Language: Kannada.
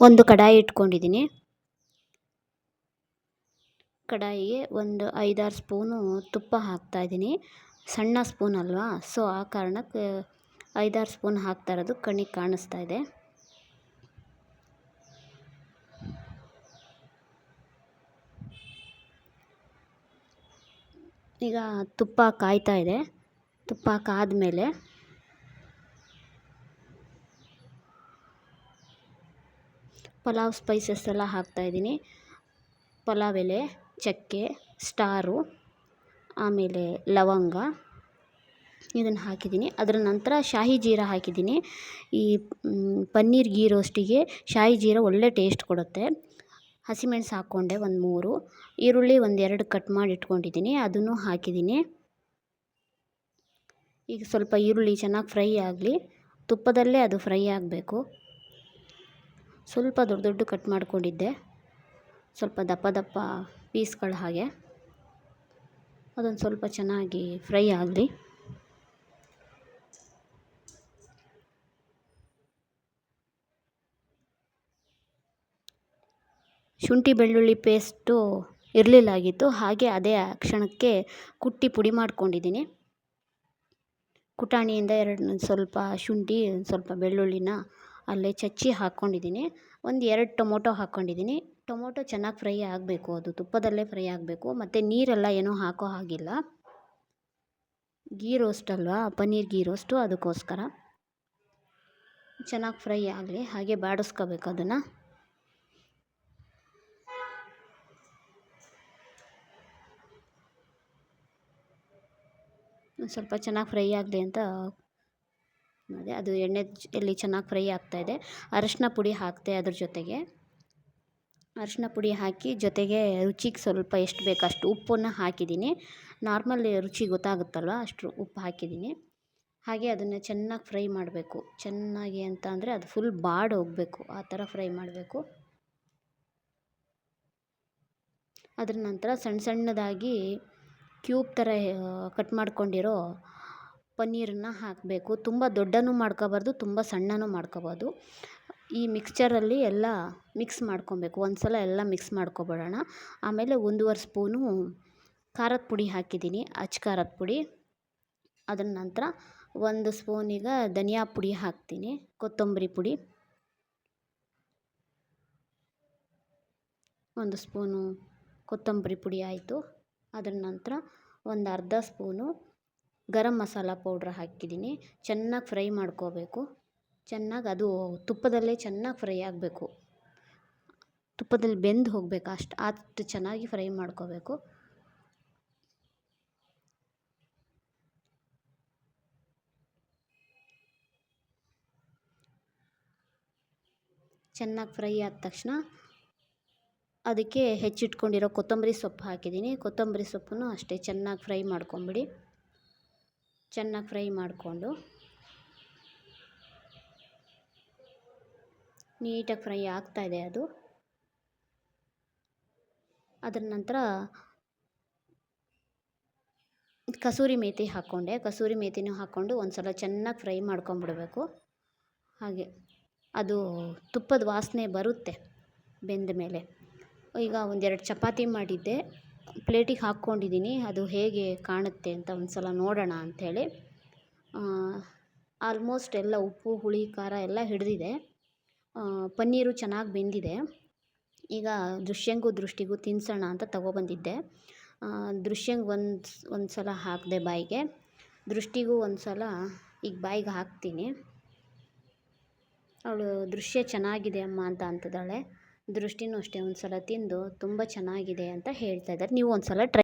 ಒಂದು ಕಡಾಯಿ ಇಟ್ಕೊಂಡಿದ್ದೀನಿ. ಕಡಾಯಿಗೆ ಒಂದು ಐದಾರು ಸ್ಪೂನು ತುಪ್ಪ ಹಾಕ್ತಾಯಿದ್ದೀನಿ ಸಣ್ಣ ಸ್ಪೂನ್ ಅಲ್ವಾ? ಸೊ, ಆ ಕಾರಣಕ್ಕೆ ಐದಾರು ಸ್ಪೂನ್ ಹಾಕ್ತಾ ಇರೋದು ಕಣ್ಣಿಗೆ ಕಾಣಿಸ್ತಾ ಇದೆ. ಈಗ ತುಪ್ಪ ಕಾಯ್ತಾ ಇದೆ. ತುಪ್ಪ ಕಾದ್ಮೇಲೆ ಪಲಾವ್ ಸ್ಪೈಸಸ್ ಎಲ್ಲ ಹಾಕ್ತಾಯಿದ್ದೀನಿ ಪಲಾವ್ ಎಲೆ ಚಕ್ಕೆ, ಸ್ಟಾರು, ಆಮೇಲೆ ಲವಂಗ ಇದನ್ನು ಹಾಕಿದ್ದೀನಿ. ಅದರ ನಂತರ ಶಾಹಿ ಜೀರ ಹಾಕಿದ್ದೀನಿ. ಈ ಪನ್ನೀರ್ ಗೀ ರೋಸ್ಟಿಗೆ ಶಾಹಿ ಜೀರ ಒಳ್ಳೆ ಟೇಸ್ಟ್ ಕೊಡುತ್ತೆ. ಹಸಿಮೆಣಸು ಹಾಕ್ಕೊಂಡೆ ಒಂದು ಮೂರು. ಈರುಳ್ಳಿ ಒಂದೆರಡು ಕಟ್ ಮಾಡಿ ಇಟ್ಕೊಂಡಿದ್ದೀನಿ. ಅದನ್ನು ಹಾಕಿದ್ದೀನಿ. ಈಗ ಸ್ವಲ್ಪ ಈರುಳ್ಳಿ ಚೆನ್ನಾಗಿ ಫ್ರೈ ಆಗಲಿ. ತುಪ್ಪದಲ್ಲೇ ಅದು ಫ್ರೈ ಆಗಬೇಕು. ಸ್ವಲ್ಪ ದೊಡ್ಡ ದೊಡ್ಡ ಕಟ್ ಮಾಡಿಕೊಂಡಿದ್ದೆ. ಸ್ವಲ್ಪ ದಪ್ಪ ದಪ್ಪ ಪೀಸ್ಗಳ ಹಾಗೆ. ಅದೊಂದು ಸ್ವಲ್ಪ ಚೆನ್ನಾಗಿ ಫ್ರೈ ಆಗಲಿ. ಶುಂಠಿ ಬೆಳ್ಳುಳ್ಳಿ ಪೇಸ್ಟು ಇರಲಿಲ್ಲಾಗಿತ್ತು. ಹಾಗೆ ಅದೇ ಕ್ಷಣಕ್ಕೆ ಕುಟ್ಟಿ ಪುಡಿ ಮಾಡ್ಕೊಂಡಿದ್ದೀನಿ. ಕುಟಾಣಿಯಿಂದ ಎರಡು ಸ್ವಲ್ಪ ಶುಂಠಿ, ಸ್ವಲ್ಪ ಬೆಳ್ಳುಳ್ಳಿನ ಅಲ್ಲೇ ಚಚ್ಚಿ ಹಾಕ್ಕೊಂಡಿದ್ದೀನಿ. ಒಂದು ಎರಡು ಟೊಮೊಟೊ ಹಾಕ್ಕೊಂಡಿದ್ದೀನಿ. ಟೊಮೊಟೊ ಚೆನ್ನಾಗಿ ಫ್ರೈ ಆಗಬೇಕು, ಅದು ತುಪ್ಪದಲ್ಲೇ ಫ್ರೈ ಆಗಬೇಕು. ಮತ್ತು ನೀರೆಲ್ಲ ಏನೂ ಹಾಕೋ ಹಾಗಿಲ್ಲ. ಗೀ ರೋಸ್ಟ್ ಅಲ್ವಾ? ಪನ್ನೀರ್ ಗೀ ರೋಸ್ಟು, ಅದಕ್ಕೋಸ್ಕರ. ಚೆನ್ನಾಗಿ ಫ್ರೈ ಆಗಲಿ, ಹಾಗೆ ಬಾಡಿಸ್ಕೋಬೇಕು ಅದನ್ನು. ಸ್ವಲ್ಪ ಚೆನ್ನಾಗಿ ಫ್ರೈ ಆಗಲಿ ಅಂತ ಅದೇ ಅದು ಎಣ್ಣೆ ಎಲ್ಲಿ ಚೆನ್ನಾಗಿ ಫ್ರೈ ಆಗ್ತಾಯಿದೆ ಅರಶಿನ ಪುಡಿ ಹಾಕಿದೆ ಅದ್ರ ಜೊತೆಗೆ. ಅರಶಿನ ಪುಡಿ ಹಾಕಿ ಜೊತೆಗೆ ರುಚಿಗೆ ಸ್ವಲ್ಪ ಎಷ್ಟು ಬೇಕು ಅಷ್ಟು ಉಪ್ಪನ್ನು ಹಾಕಿದ್ದೀನಿ ನಾರ್ಮಲ್ ರುಚಿ ಗೊತ್ತಾಗುತ್ತಲ್ವ ಅಷ್ಟು ಉಪ್ಪು ಹಾಕಿದ್ದೀನಿ ಹಾಗೆ ಅದನ್ನು ಚೆನ್ನಾಗಿ ಫ್ರೈ ಮಾಡಬೇಕು. ಚೆನ್ನಾಗಿ ಅಂತ ಅಂದರೆ ಅದು ಫುಲ್ ಬಾಡ್ ಹೋಗಬೇಕು. ಆ ಥರ ಫ್ರೈ ಮಾಡಬೇಕು. ಅದರ ನಂತರ ಸಣ್ಣ ಸಣ್ಣದಾಗಿ ಕ್ಯೂಬ್ ಥರ ಕಟ್ ಮಾಡ್ಕೊಂಡಿರೋ ಪನ್ನೀರನ್ನ ಹಾಕಬೇಕು. ತುಂಬ ದೊಡ್ಡನೂ ಮಾಡ್ಕೋಬಾರ್ದು, ತುಂಬ ಸಣ್ಣನೂ ಮಾಡ್ಕೋಬೋದು ಈ ಮಿಕ್ಸ್ಚರಲ್ಲಿ ಎಲ್ಲ ಮಿಕ್ಸ್ ಮಾಡ್ಕೊಬೇಕು. ಒಂದು ಸಲ ಎಲ್ಲ ಮಿಕ್ಸ್ ಮಾಡ್ಕೊಬಿಡೋಣ. ಆಮೇಲೆ ಒಂದೂವರೆ ಸ್ಪೂನು ಖಾರದ ಪುಡಿ ಹಾಕಿದ್ದೀನಿ, ಅಚ್ಚ ಖಾರದ ಪುಡಿ. ಅದರ ನಂತರ ಒಂದು ಸ್ಪೂನಿಗೆ ಧನಿಯಾ ಪುಡಿ ಹಾಕ್ತೀನಿ, ಕೊತ್ತಂಬರಿ ಪುಡಿ. ಒಂದು ಸ್ಪೂನು ಕೊತ್ತಂಬರಿ ಪುಡಿ ಆಯಿತು. ಅದರ ನಂತರ ಒಂದು ಅರ್ಧ ಸ್ಪೂನು ಗರಂ ಮಸಾಲ ಪೌಡ್ರ್ ಹಾಕಿದ್ದೀನಿ. ಚೆನ್ನಾಗಿ ಫ್ರೈ ಮಾಡ್ಕೋಬೇಕು. ಚೆನ್ನಾಗಿ ಅದು ತುಪ್ಪದಲ್ಲೇ ಚೆನ್ನಾಗಿ ಫ್ರೈ ಆಗಬೇಕು. ತುಪ್ಪದಲ್ಲಿ ಬೆಂದು ಹೋಗಬೇಕು. ಅಷ್ಟು ಅಷ್ಟು ಚೆನ್ನಾಗಿ ಫ್ರೈ ಮಾಡ್ಕೋಬೇಕು. ಚೆನ್ನಾಗಿ ಫ್ರೈ ಆದ ತಕ್ಷಣ ಅದಕ್ಕೆ ಹೆಚ್ಚಿಟ್ಕೊಂಡಿರೋ ಕೊತ್ತಂಬರಿ ಸೊಪ್ಪು ಹಾಕಿದ್ದೀನಿ. ಕೊತ್ತಂಬರಿ ಸೊಪ್ಪನ್ನು ಅಷ್ಟೇ ಚೆನ್ನಾಗಿ ಫ್ರೈ ಮಾಡ್ಕೊಂಬಿಡಿ. ಚೆನ್ನಾಗಿ ಫ್ರೈ ಮಾಡಿಕೊಂಡು ನೀಟಾಗಿ ಫ್ರೈ ಆಗ್ತಾಯಿದೆ ಅದು. ಅದರ ನಂತರ ಕಸೂರಿ ಮೇಥಿ ಹಾಕ್ಕೊಂಡೆ. ಕಸೂರಿ ಮೇಥಿನೂ ಹಾಕ್ಕೊಂಡು ಒಂದು ಸಲ ಚೆನ್ನಾಗಿ ಫ್ರೈ ಮಾಡ್ಕೊಂಬಿಡಬೇಕು. ಹಾಗೆ ಅದು ತುಪ್ಪದ ವಾಸನೆ ಬರುತ್ತೆ ಬೆಂದ ಮೇಲೆ. ಈಗ ಒಂದೆರಡು ಚಪಾತಿ ಮಾಡಿದ್ದೆ. ಪ್ಲೇಟಿಗೆ ಹಾಕ್ಕೊಂಡಿದ್ದೀನಿ. ಅದು ಹೇಗೆ ಕಾಣುತ್ತೆ ಅಂತ ಒಂದು ಸಲ ನೋಡೋಣ ಅಂಥೇಳಿ. ಆಲ್ಮೋಸ್ಟ್ ಎಲ್ಲ ಉಪ್ಪು, ಹುಳಿ, ಖಾರ ಎಲ್ಲ ಹಿಡಿದಿದೆ. ಪನ್ನೀರು ಚೆನ್ನಾಗಿ ಬೆಂದಿದೆ. ಈಗ ದೃಶ್ಯಂಗೂ ದೃಷ್ಟಿಗೂ ತಿನ್ನಿಸೋಣ ಅಂತ ತಗೊಬಂದಿದ್ದೆ. ದೃಶ್ಯಂಗೆ ಒಂದು ಒಂದು ಸಲ ಹಾಕಿದೆ ಬಾಯಿಗೆ. ದೃಷ್ಟಿಗೂ ಒಂದು ಸಲ ಈಗ ಬಾಯಿಗೆ ಹಾಕ್ತೀನಿ. ಅವಳು ದೃಶ್ಯ ಚೆನ್ನಾಗಿದೆ ಅಮ್ಮ ಅಂತ ಅಂತಿದ್ದಾಳೆ. ದೃಷ್ಟಿನೂ ಅಷ್ಟೇ ಒಂದು ಸಲ ತಿಂದು ತುಂಬ ಚೆನ್ನಾಗಿದೆ ಅಂತ ಹೇಳ್ತಾ ಇದ್ದಾರೆ. ನೀವು ಒಂದು ಸಲ ಟ್ರೈ